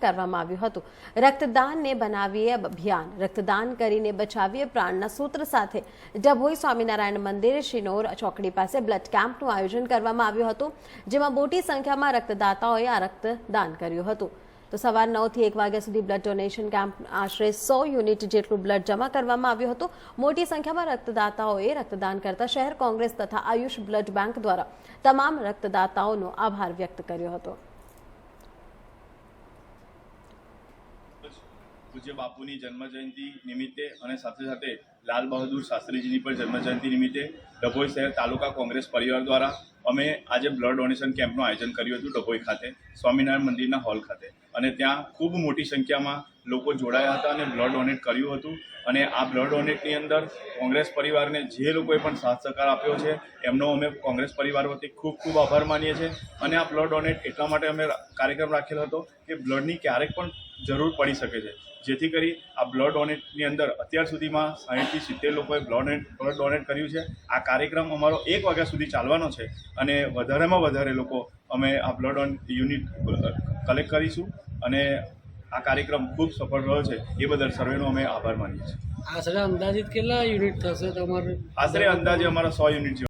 કરવામાં આવ્યું હતું. રક્તદાનને બનાવીએ અભિયાન. રક્તદાન કરીને બચાવીએ પ્રાણના સૂત્ર સાથે. ડભોઈ સ્વામિનારાયણ મંદિર, શિનોર ચોકડી પાસે બ્લડ કેમ્પનું આયોજન કરવામાં આવ્યું હતું, જેમાં મોટી સંખ્યામાં રક્તદાતાઓએ આ રક્તદાન કર્યું હતું. તો સવાર નવથી એક વાગ્યા સુધી બ્લડ ડોનેશન કેમ્પ આશરે સો યુનિટ જેટલું બ્લડ જમા કરવામાં આવ્યું હતું. મોટી સંખ્યામાં રક્તદાતાઓએ રક્તદાન કરતા શહેર કોંગ્રેસ તથા આયુષ બ્લડ બેંક દ્વારા તમામ રક્તદાતાઓનો આભાર વ્યક્ત કર્યો હતો. પૂજ્ય બાપુની જન્મજયંતિ નિમિત્તે અને સાથે સાથે લાલ બહાદુર શાસ્ત્રીજીની પણ જન્મજયંતિ નિમિત્તે ડભોઈ શહેર તાલુકા કોંગ્રેસ પરિવાર દ્વારા અમે આજે બ્લડ ડોનેશન કેમ્પનું આયોજન કર્યું હતું ડભોઈ ખાતે, સ્વામિનારાયણ મંદિરના હોલ ખાતે. અને ત્યાં ખૂબ મોટી સંખ્યામાં લોકો જોડાયા હતા અને બ્લડ ડોનેટ કર્યું હતું. અને આ બ્લડ ડોનેટની અંદર કોંગ્રેસ પરિવારને જે લોકોએ પણ સાથ સહકાર આપ્યો છે, એમનો અમે કોંગ્રેસ પરિવાર વતી ખૂબ ખૂબ આભાર માનીએ છીએ. અને આ બ્લડ ડોનેટ એટલા માટે અમે કાર્યક્રમ રાખેલો હતો કે બ્લડની ક્યારેક પણ જરૂર પડી શકે છે. જેથી કરી આ બ્લડ ડોનેટની અંદર અત્યાર સુધીમાં સાહીઠથી સિત્તેર લોકોએ બ્લડ બ્લડ ડોનેટ કર્યું છે. આ કાર્યક્રમ અમારો એક વાગ્યા સુધી ચાલવાનો છે અને વધારેમાં વધારે લોકો અમે આ બ્લડ યુનિટ કલેક્ટ કરીશું અને આ કાર્યક્રમ ખૂબ સફળ રહ્યો છે. એ બદલ સર્વેનો અમે આભાર માનીએ છીએ. આશરે અંદાજિત કેટલા યુનિટ થશે તમારે? આશરે અંદાજે અમારા સો યુનિટ